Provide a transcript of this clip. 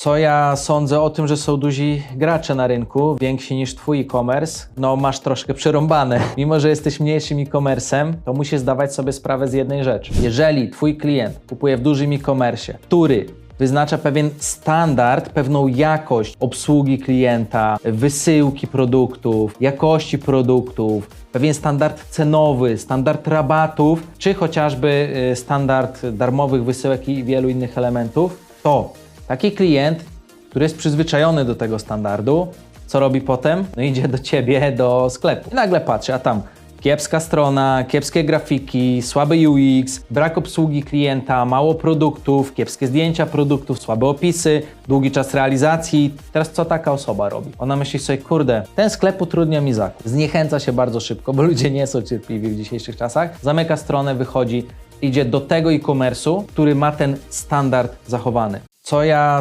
Co ja sądzę o tym, że są duzi gracze na rynku, więksi niż twój e-commerce? No, masz troszkę przerąbane. Mimo, że jesteś mniejszym e-commerce'em, to musisz zdawać sobie sprawę z jednej rzeczy. Jeżeli twój klient kupuje w dużym e-commerce, który wyznacza pewien standard, pewną jakość obsługi klienta, wysyłki produktów, jakości produktów, pewien standard cenowy, standard rabatów, czy chociażby y, standard darmowych wysyłek i wielu innych elementów, to taki klient, który jest przyzwyczajony do tego standardu, co robi potem? No idzie do ciebie do sklepu. I nagle patrzy, a tam kiepska strona, kiepskie grafiki, słaby UX, brak obsługi klienta, mało produktów, kiepskie zdjęcia produktów, słabe opisy, długi czas realizacji. Teraz co taka osoba robi? Ona myśli sobie, kurde, ten sklep utrudnia mi zakup. Zniechęca się bardzo szybko, bo ludzie nie są cierpliwi w dzisiejszych czasach. Zamyka stronę, wychodzi, idzie do tego e-commerce'u, który ma ten standard zachowany. Co ja